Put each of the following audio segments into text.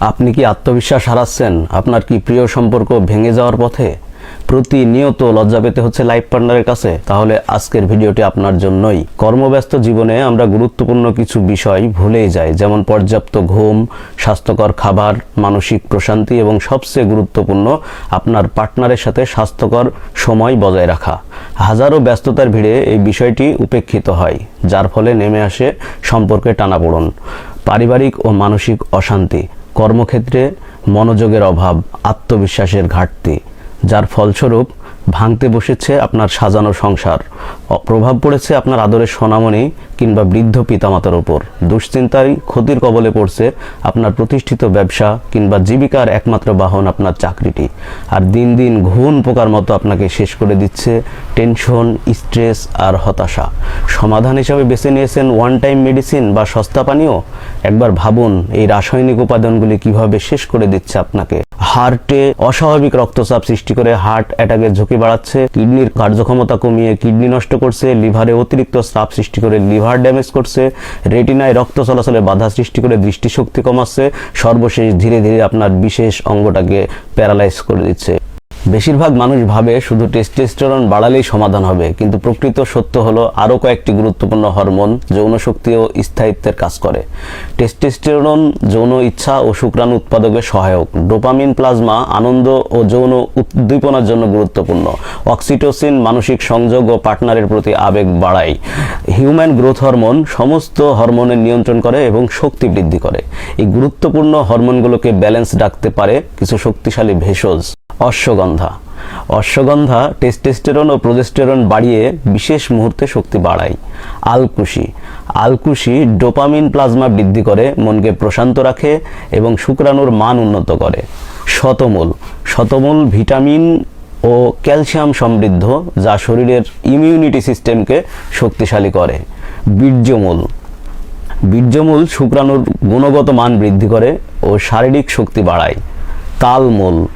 আপনি কি আত্মবিশ্বাস হারাচ্ছেন? আপনার কি প্রিয় সম্পর্ক ভেঙে যাওয়ার পথে? প্রতিনিয়ত লজ্জা পেতে হচ্ছে লাইফ পার্টনারের কাছে। তাহলে আজকের ভিডিওটি আপনার জন্যই। কর্মব্যস্ত জীবনে আমরা গুরুত্বপূর্ণ কিছু বিষয় ভুলেই যাই, যেমন পর্যাপ্ত ঘুম, স্বাস্থ্যকর খাবার, মানসিক প্রশান্তি এবং সবচেয়ে গুরুত্বপূর্ণ, আপনার পার্টনারের সাথে স্বাস্থ্যকর সময় বজায় রাখা। হাজারো ব্যস্ততার ভিড়ে এই বিষয়টি উপেক্ষিত হয়, যার ফলে নেমে আসে সম্পর্কে টানাপোড়ন, পারিবারিক ও মানসিক অশান্তি। কর্মক্ষেত্রে মনোযোগের অভাব, আত্মবিশ্বাসের ঘাটতি, যার ফলস্বরূপ ভাঙতে বসেছে আপনার সাজানো সংসার প্রভাব পড়েছে আপনার আদরের সোনামণি কিংবা বৃদ্ধ পিতামাতার উপর দুশ্চিন্তায় ক্ষতির কবলে পড়ছে আপনার প্রতিষ্ঠিত ব্যবসা কিংবা জীবিকার একমাত্র বাহন আপনার চাকরিটি। আর দিন দিন ঘুণ পোকার মতো আপনাকে শেষ করে দিচ্ছে টেনশন, স্ট্রেস আর হতাশা। সমাধান হিসাবে বেছে নিয়েছেন ওয়ান টাইম মেডিসিন বা সস্তা পানীয় একবার ভাবুন, এই রাসায়নিক উপাদানগুলি কীভাবে শেষ করে দিচ্ছে আপনাকে? হার্টে অস্বাভাবিক রক্তচাপ সৃষ্টি করে হার্ট অ্যাটাকের ঝুঁকি বাড়াচ্ছে, কিডনির কার্যক্ষমতা কমিয়ে কিডনি নষ্ট করছে, লিভারে অতিরিক্ত চাপ সৃষ্টি করে লিভার ড্যামেজ করছে, রেটিনায় রক্ত চলাচলে বাধা সৃষ্টি করে দৃষ্টিশক্তি কমাচ্ছে, সর্বশেষ ধীরে ধীরে আপনার বিশেষ অঙ্গটাকে প্যারালাইজ করে দিচ্ছে। বেশিরভাগ মানুষ ভাবে শুধু টেস্টোস্টেরন বাড়ালেই সমাধান হবে, কিন্তু প্রকৃত সত্য হলো আরও কয়েকটি গুরুত্বপূর্ণ হরমোন যৌন শক্তি ও স্থায়িত্বের কাজ করে। টেস্টোস্টেরন যৌন ইচ্ছা ও শুক্রাণু উৎপাদকে সহায়ক। ডোপামিন, প্লাজমা, আনন্দ ও যৌন উদ্দীপনার জন্য গুরুত্বপূর্ণ। অক্সিটোসিন মানসিক সংযোগ ও পার্টনারের প্রতি আবেগ বাড়ায়। হিউম্যান গ্রোথ হরমোন সমস্ত হরমোনের নিয়ন্ত্রণ করে এবং শক্তি বৃদ্ধি করে। এই গুরুত্বপূর্ণ হরমোনগুলোকে ব্যালেন্স রাখতে পারে কিছু শক্তিশালী ভেষজ। অশ্বগন্ধা। অশ্বগন্ধা টেস্টেস্টেরন ও প্রোজেস্টেরন বাড়িয়ে বিশেষ মুহূর্তে শক্তি বাড়ায়। আলকুশি। আলকুশি ডোপামিন প্লাজমা বৃদ্ধি করে, মনকে প্রশান্ত রাখে এবং শুক্রাণুর মান উন্নত করে। শতমূল। শতমূল ভিটামিন ও ক্যালসিয়াম সমৃদ্ধ, যা শরীরের ইমিউনিটি সিস্টেমকে শক্তিশালী করে। বীর্যমূল। বীর্যমূল শুক্রাণুর গুণগত মান বৃদ্ধি করে ও শারীরিক শক্তি বাড়ায়। তালমূল।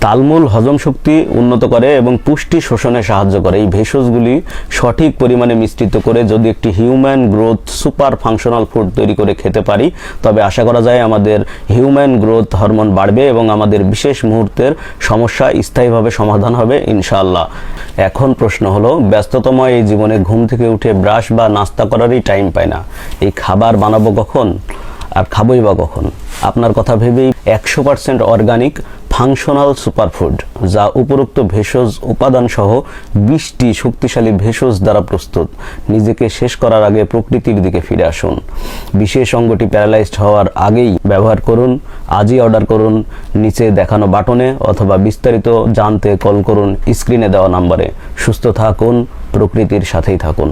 তালমূল হজম শক্তি উন্নত করে এবং পুষ্টি শোষণে সাহায্য করে। এই ভেষজগুলি সঠিক পরিমাণে মিশ্রিত করে যদি একটি human growth super functional food তৈরি করে খেতে পারি, তবে আশা করা যায় আমাদের হিউম্যান গ্রোথ হরমোন বাড়বে এবং আমাদের বিশেষ মুহূর্তের সমস্যা স্থায়ীভাবে সমাধান হবে ইনশাআল্লাহ। এখন প্রশ্ন হলো, ব্যস্ততময় এই জীবনে ঘুম থেকে উঠে ব্রাশ বা নাস্তা করারই টাইম পায় না। এই খাবার বানাবো কখন? আর খাবোই বা কখন? আপনার কথা ভেবেই একশো পার্সেন্ট অর্গানিক ফাংশনাল সুপারফুড যা উপরোক্ত ভেষজ উপাদান সহ বিশটি শক্তিশালী ভেষজ দ্বারা প্রস্তুত। নিজেকে শেষ করার আগে প্রকৃতির দিকে ফিরে আসুন। বিশেষ অঙ্গটি প্যারালাইজড হওয়ার আগেই ব্যবহার করুন, আজই অর্ডার করুন, নিচে দেখানো বাটনে অথবা বিস্তারিত জানতে কল করুন স্ক্রিনে দেওয়া নাম্বারে। সুস্থ থাকুন, প্রকৃতির সাথেই থাকুন।